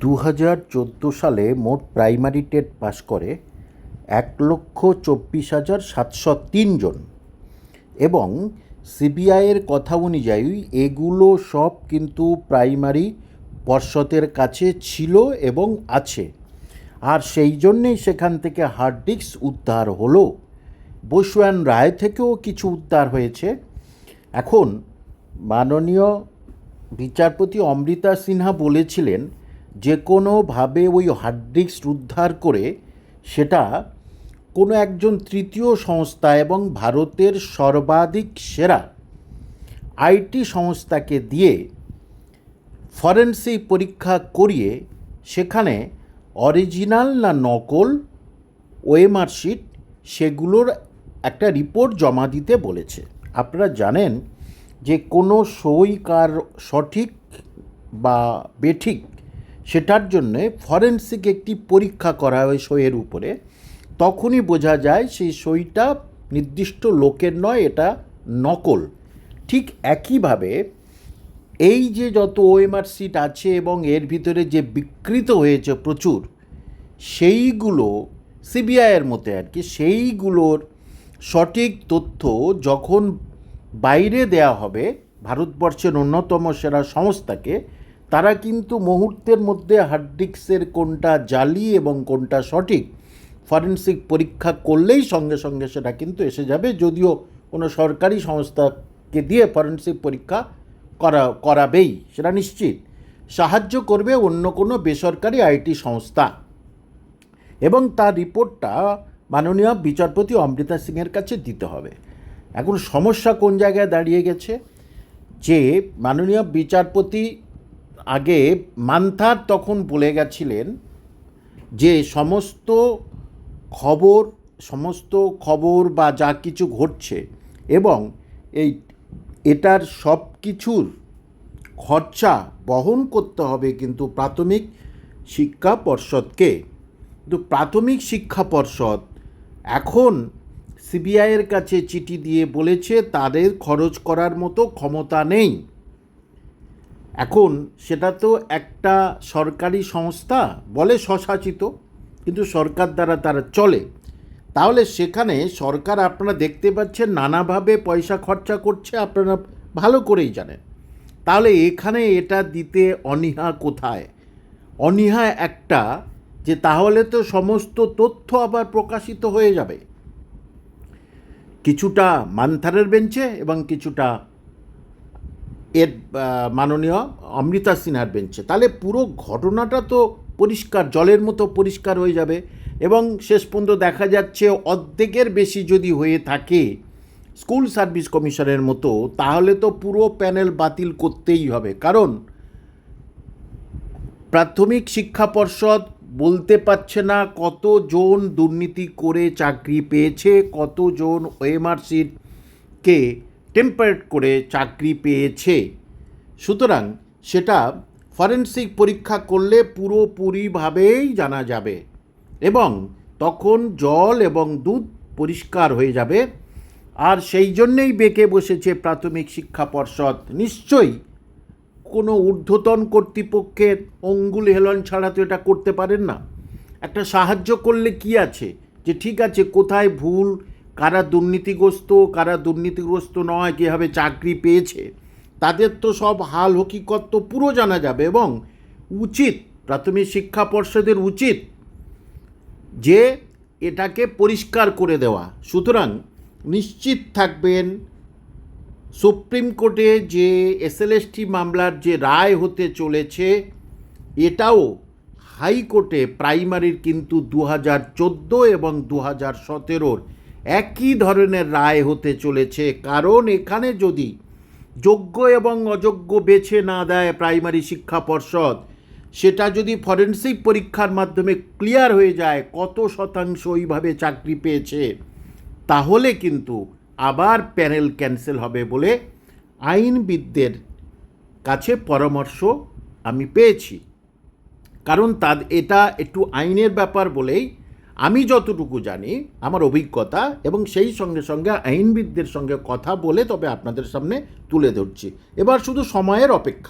দু হাজার চোদ্দ সালে মোট প্রাইমারি টেট পাশ করে এক লক্ষ চব্বিশ হাজার সাতশো তিনজন এবং সিবিআইয়ের কথা অনুযায়ী এগুলো সব কিন্তু প্রাইমারি পর্ষদের কাছে ছিল এবং আছে। আর সেই জন্যেই সেখান থেকে হার্ড ডিস্ক উদ্ধার হলো। বসুয়ান রায় থেকেও কিছু উদ্ধার হয়েছে। এখন মাননীয় বিচারপতি অমৃতা সিনহা বলেছিলেন যে কোনোভাবে ওই হার্ড ডিস্ক উদ্ধার করে সেটা কোনো একজন তৃতীয় সংস্থা এবং ভারতের সর্বাধিক সেরা আইটি সংস্থাকে দিয়ে ফরেন্সিক পরীক্ষা করিয়ে সেখানে অরিজিনাল না নকল ওএমআর শিট সেগুলোর একটা রিপোর্ট জমা দিতে বলেছে। আপনারা জানেন যে কোনো সই কার সঠিক বা বেঠিক সেটার জন্যে ফরেন্সিক একটি পরীক্ষা করা হয় সইয়ের উপরে। তখনই বোঝা যায় সেই সইটা নির্দিষ্ট লোকের নয়, এটা নকল। ঠিক একইভাবে এই যে যত ওএমআর সিট আছে এবং এর ভিতরে যে বিকৃত হয়েছে প্রচুর, সেইগুলো সিবিআইয়ের মতে আর কি, সেইগুলোর সঠিক তথ্য যখন বাইরে দেয়া হবে, ভারতবর্ষের অন্যতম সেরা সংস্থাকে তারা কিন্তু মুহূর্তের মধ্যে হার্ডডিক্সের কোনটা জালি এবং কোনটা সঠিক ফরেন্সিক পরীক্ষা করলেই সঙ্গে সঙ্গে সেটা কিন্তু এসে যাবে। যদিও কোনো সরকারি সংস্থাকে দিয়ে ফরেন্সিক পরীক্ষা করা, করাবেই, সেটা নিশ্চিত। সাহায্য করবে অন্য কোনো বেসরকারি আইটি সংস্থা। এবং তার রিপোর্টটা মাননীয় বিচারপতি অমৃতা সিংয়ের কাছে দিতে হবে। এখন সমস্যা কোন জায়গায় দাঁড়িয়ে গেছে? যে মাননীয় বিচারপতি আগে মান্থার তখন বলে গেছিলেন যে সমস্ত খবর সমস্ত খবর বা যা কিছু ঘটছে এবং এই এটার সব কিছুর খরচা বহন করতে হবে কিন্তু প্রাথমিক শিক্ষা পর্ষদকে। কিন্তু প্রাথমিক শিক্ষা পর্ষদ এখন সিবিআইয়ের কাছে চিঠি দিয়ে বলেছে, তাদের খরচ করার মতো ক্ষমতা নেই। এখন সেটা তো একটা সরকারি সংস্থা বলে স্বশাসিত, কিন্তু সরকার দ্বারা তারা চলে। তাহলে সেখানে সরকার আপনারা দেখতে পাচ্ছেন নানাভাবে পয়সা খরচা করছে, আপনারা ভালো করেই জানেন। তাহলে এখানে এটা দিতে অনীহা কোথায়? অনীহা একটা যে তাহলে তো সমস্ত তথ্য আবার প্রকাশিত হয়ে যাবে। কিছুটা মান্থারের বেঞ্চে এবং কিছুটা এর মাননীয় অমৃতা সিনহার বেঞ্চে। তাহলে পুরো ঘটনাটা তো পরিষ্কার, জলের মতো পরিষ্কার হয়ে যাবে। এবং শেষ পর্যন্ত দেখা যাচ্ছে অর্ধেকের বেশি যদি হয়ে থাকে স্কুল সার্ভিস কমিশনের মতো, তাহলে তো পুরো প্যানেল বাতিল করতেই হবে। কারণ প্রাথমিক শিক্ষা পর্ষদ বলতে পারছে না কতজন দুর্নীতি করে চাকরি পেয়েছে, কতজন ওএমআর সিটকে টেম্পারেট করে চাকরি পেয়েছে। সুতরাং সেটা ফরেন্সিক পরীক্ষা করলে পুরোপুরিভাবেই জানা যাবে এবং তখন জল এবং দুধ পরিষ্কার হয়ে যাবে। আর সেই জন্যেই বেঁকে বসেছে প্রাথমিক শিক্ষা পর্ষদ। নিশ্চয়ই কোনো ঊর্ধ্বতন কর্তৃপক্ষের অঙ্গুল হেলন ছাড়া তো এটা করতে পারেন না। একটা সাহায্য করলে কি আছে? যে ঠিক আছে, কোথায় ভুল কারা দুর্নীতিগ্রস্ত কারা দুর্নীতিগ্রস্ত নয়, কীভাবে চাকরি পেয়েছে, তাদের তো সব হাল হকিকত তো পুরো জানা যাবে এবং উচিত, প্রাথমিক শিক্ষা পর্ষদের উচিত যে এটাকে পরিষ্কার করে দেওয়া। সুতরাং নিশ্চিত থাকবেন, সুপ্রিম কোর্টে যে এসএলএসটি মামলার যে রায় হতে চলেছে, এটাও হাইকোর্টে প্রাইমারির কিন্তু দু হাজার চোদ্দ এবং দু হাজার সতেরোর একই ধরনের রায় হতে চলেছে। কারণ এখানে যদি যোগ্য এবং অযোগ্য বেছে না দেয় প্রাইমারি শিক্ষা পর্ষদ, সেটা যদি ফরেন্সিক পরীক্ষার মাধ্যমে ক্লিয়ার হয়ে যায়, কত শতাংশ ওইভাবে চাকরি পেয়েছে, তাহলে কিন্তু আবার প্যানেল ক্যান্সেল হবে বলে আইনবিদদের কাছে পরামর্শ আমি পেয়েছি। কারণ তাদ, এটা একটু আইনের ব্যাপার বলেই আমি যতটুকু জানি, আমার অভিজ্ঞতা এবং সেই সঙ্গে সঙ্গে আইনবিদদের সঙ্গে কথা বলে তবে আপনাদের সামনে তুলে ধরছি। এবার শুধু সময়ের অপেক্ষা।